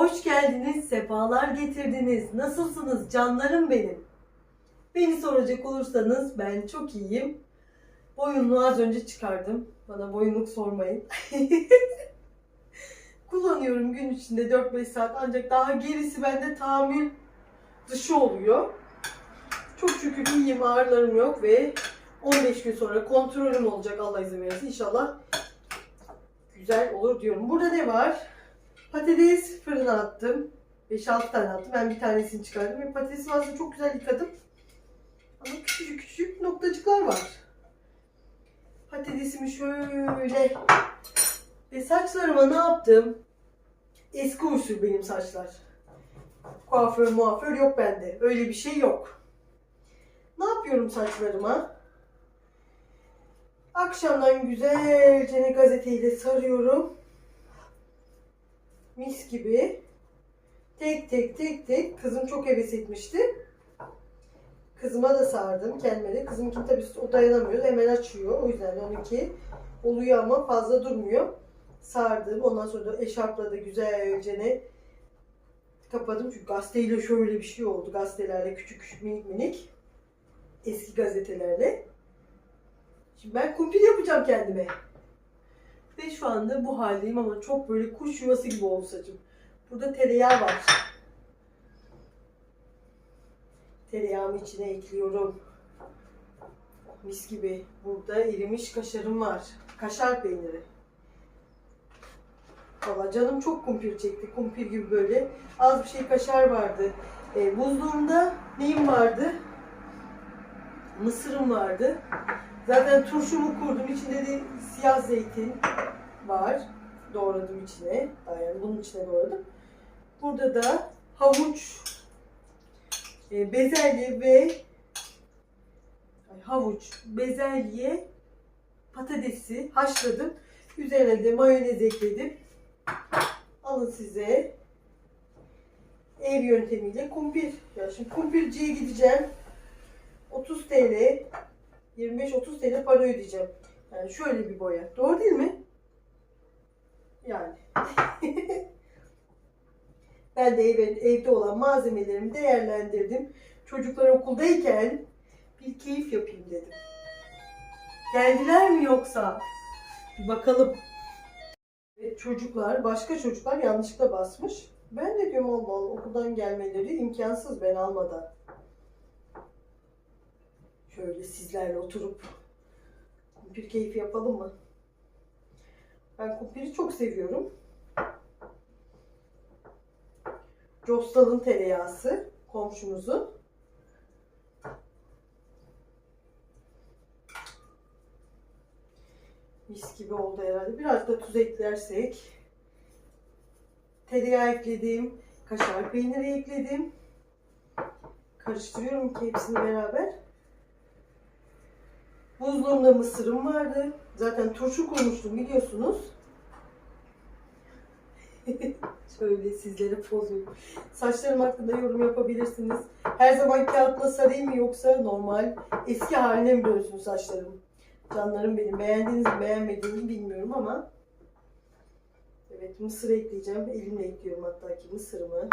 Hoş geldiniz, sefalar getirdiniz. Nasılsınız canlarım benim? Beni soracak olursanız ben çok iyiyim. Boyunluğu az önce çıkardım. Bana boyunluk sormayın. Kullanıyorum gün içinde 4-5 saat ancak daha gerisi bende tahammül dışı oluyor. Çok şükür iyiyim, ağrılarım yok ve 15 gün sonra kontrolüm olacak Allah izin verirse. İnşallah güzel olur diyorum. Burada ne var? Patates fırına attım. 5-6 tane attım. Ben bir tanesini çıkardım. Ve patatesi aslında çok güzel yıkadım. Ama küçücük küçücük noktacıklar var. Patatesimi şöyle ve saçlarıma ne yaptım? Eski usul benim saçlar. Kuaför muaför yok bende. Öyle bir şey yok. Ne yapıyorum saçlarıma? Akşamdan güzelce ne gazeteyle sarıyorum. Mis gibi. Tek tek tek tek. Kızım çok heves etmişti. Kızıma da sardım kendime de. Kızımkin tabii o dayanamıyor. Hemen açıyor. O yüzden 12 oluyor ama fazla durmuyor. Sardım. Ondan sonra da eşarpla da güzelce ne kapadım. Çünkü gazeteyle şöyle bir şey oldu. Gazetelerle küçük küçük minik minik. Eski gazetelerle. Şimdi ben kumpir yapacağım kendime. Ve şu anda bu haldeyim ama çok böyle kuş yuvası gibi oldu saçım. Burada tereyağı var. Tereyağımı içine ekliyorum. Mis gibi. Burada erimiş kaşarım var. Kaşar peyniri. Valla canım çok kumpir çekti. Kumpir gibi böyle. Az bir şey kaşar vardı. E, buzluğumda neyim vardı? Mısırım vardı. Zaten turşumu kurdum. İçinde de siyah zeytin var. Doğradım içine. Yani bunun içine doğradım. Burada da havuç, e, bezelye ve havuç, bezelye, patatesi haşladım. Üzerine de mayonez ekledim. Alın size ev yöntemiyle kumpir. Ya şimdi kumpirciye gideceğim. 30 TL 25-30 TL para ödeyeceğim. Yani şöyle bir boya. Doğru değil mi? Yani. ben de ev, evde olan malzemelerimi değerlendirdim. Çocuklar okuldayken bir keyif yapayım dedim. Geldiler mi yoksa? Bir bakalım. Evet, çocuklar, başka çocuklar yanlışlıkla basmış. Ben de diyorum Allah Allah okuldan gelmeleri imkansız ben almadan. Şöyle sizlerle oturup kumpir keyfi yapalım mı? Ben kumpiri çok seviyorum. Costal'ın tereyağısı komşumuzun. Mis gibi oldu herhalde. Biraz da tuz eklersek. Tereyağı ekledim. Kaşar peyniri ekledim. Karıştırıyorum ki hepsini beraber. Buzluğumda mısırım vardı. Zaten turşu koymuştum biliyorsunuz. Şöyle sizlere poz vereyim. Saçlarım hakkında yorum yapabilirsiniz. Her zaman kağıtla sarayım mı yoksa normal eski haline mi dönsün saçlarım? Canlarım benim. Beğendiğiniz mi beğenmediğinizi bilmiyorum ama Evet mısır ekleyeceğim. Elimle ekliyorum hatta ki mısırımı.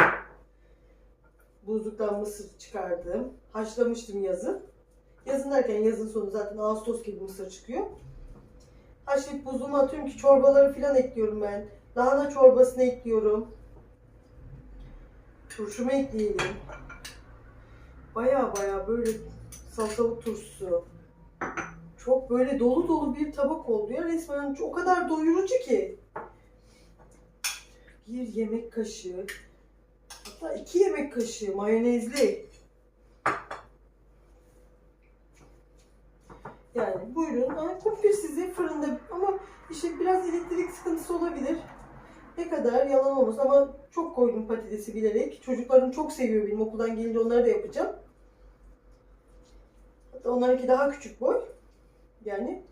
Buzluktan mısır çıkardım. Haşlamıştım yazın. Yazın derken yazın sonu zaten Ağustos gibi mısır çıkıyor. Haşlayıp buzluğuma atıyorum ki çorbaları falan ekliyorum ben. Lahana çorbasını ekliyorum. Turşumu ekleyelim. Baya baya böyle salatalık turşusu. Çok böyle dolu dolu bir tabak oldu ya. Resmen o kadar doyurucu ki. Bir yemek kaşığı. Hatta iki yemek kaşığı mayonezli. Yani buyurun. Yani kumpir size fırında ama işte biraz elektrik sıkıntısı olabilir. Ne kadar yalan olmaz ama çok koydum patatesi bilerek. Çocuklarım çok seviyor benim okuldan gelince onları da yapacağım. Hatta onlarınki daha küçük boy. Yani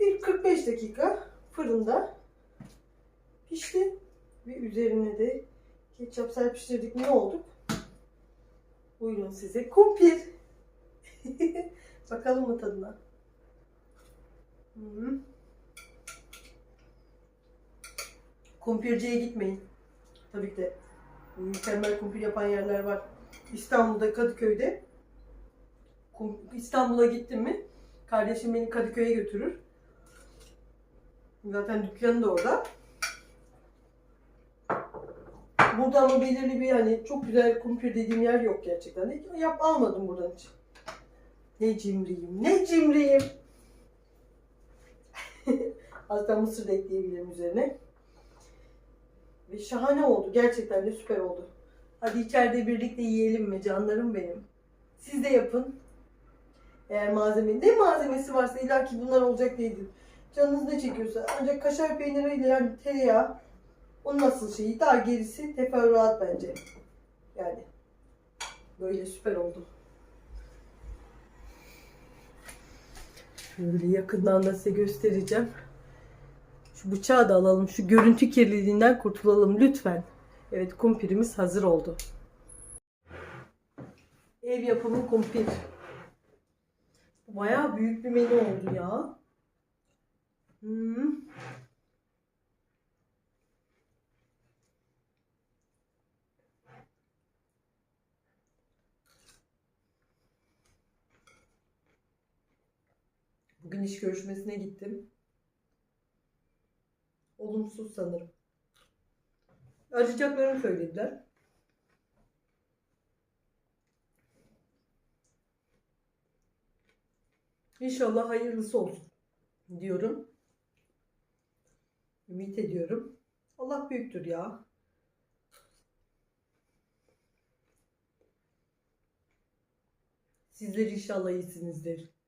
bir 45 dakika fırında pişti. Ve üzerine de ketçap serpiştirdik. Ne olduk? Buyurun size kumpir. Bakalım mı tadına? Kumpirciye gitmeyin. Tabii ki de Mükemmel kumpir yapan yerler var. İstanbul'da Kadıköy'de. İstanbul'a gittim mi kardeşim beni Kadıköy'e götürür. Zaten dükkanı da orada. Burada ama belirli bir hani çok güzel kumpir dediğim yer yok gerçekten. Yap almadım buradan hiç. Ne cimriyim, ne cimriyim. Hatta mısır da ekleyebilirim üzerine. Ve şahane oldu. Gerçekten de süper oldu. Hadi içeride birlikte yiyelim mi canlarım benim. Siz de yapın. Eğer malzeme, ne malzemesi varsa illa ki bunlar olacak değildir. Canınız ne çekiyorsa. Ancak kaşar peyniriyle yani tereyağı onun nasıl şeyi daha gerisi teferruat bence. Yani böyle süper oldu. Şöyle yakından da size göstereceğim. Şu bıçağı da alalım. Şu görüntü kirliliğinden kurtulalım lütfen. Evet kumpirimiz hazır oldu. Ev yapımı kumpir. Bayağı büyük bir menü oldu ya. Hmm. Bugün iş görüşmesine gittim. Olumsuz sanırım. Arayacaklarını söylediler. İnşallah hayırlısı olsun diyorum. Ümit ediyorum. Allah büyüktür ya. Sizler inşallah iyisinizdir.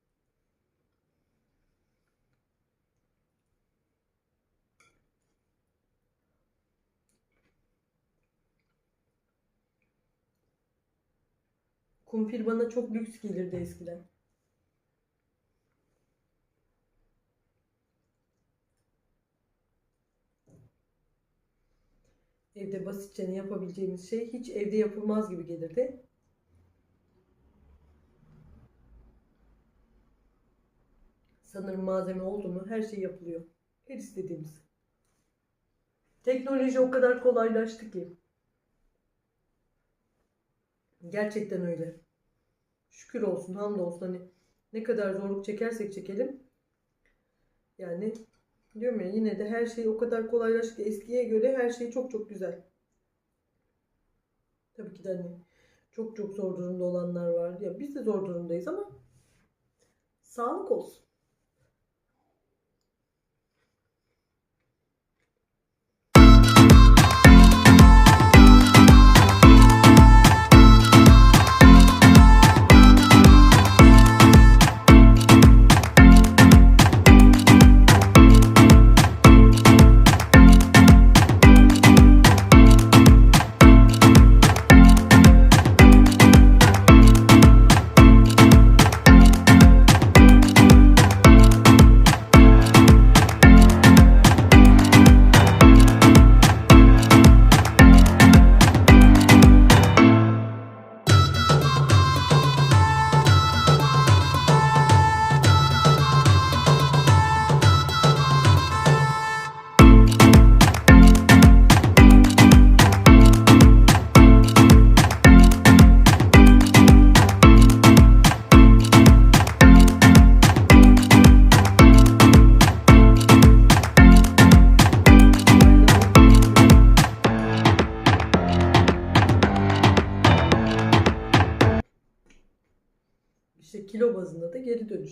Kumpir bana çok lüks gelirdi eskiden. Evde basitçe yapabileceğimiz şey hiç evde yapılmaz gibi gelirdi. Sanırım malzeme oldu mu her şey yapılıyor. Her istediğimiz. Teknoloji o kadar kolaylaştı ki. Gerçekten öyle. Şükür olsun, hamdolsun hani ne kadar zorluk çekersek çekelim. Yani diyorum ya yine de her şey o kadar kolaylaştı ki eskiye göre her şey çok çok güzel. Tabii ki de hani çok çok zor durumda olanlar var. Ya biz de zor durumdayız ama sağlık olsun.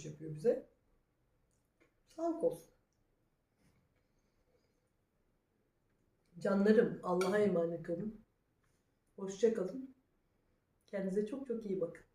Dönüş yapıyor bize. Sağlık olsun. Canlarım Allah'a emanet olun. Hoşça kalın. Kendinize çok çok iyi bakın.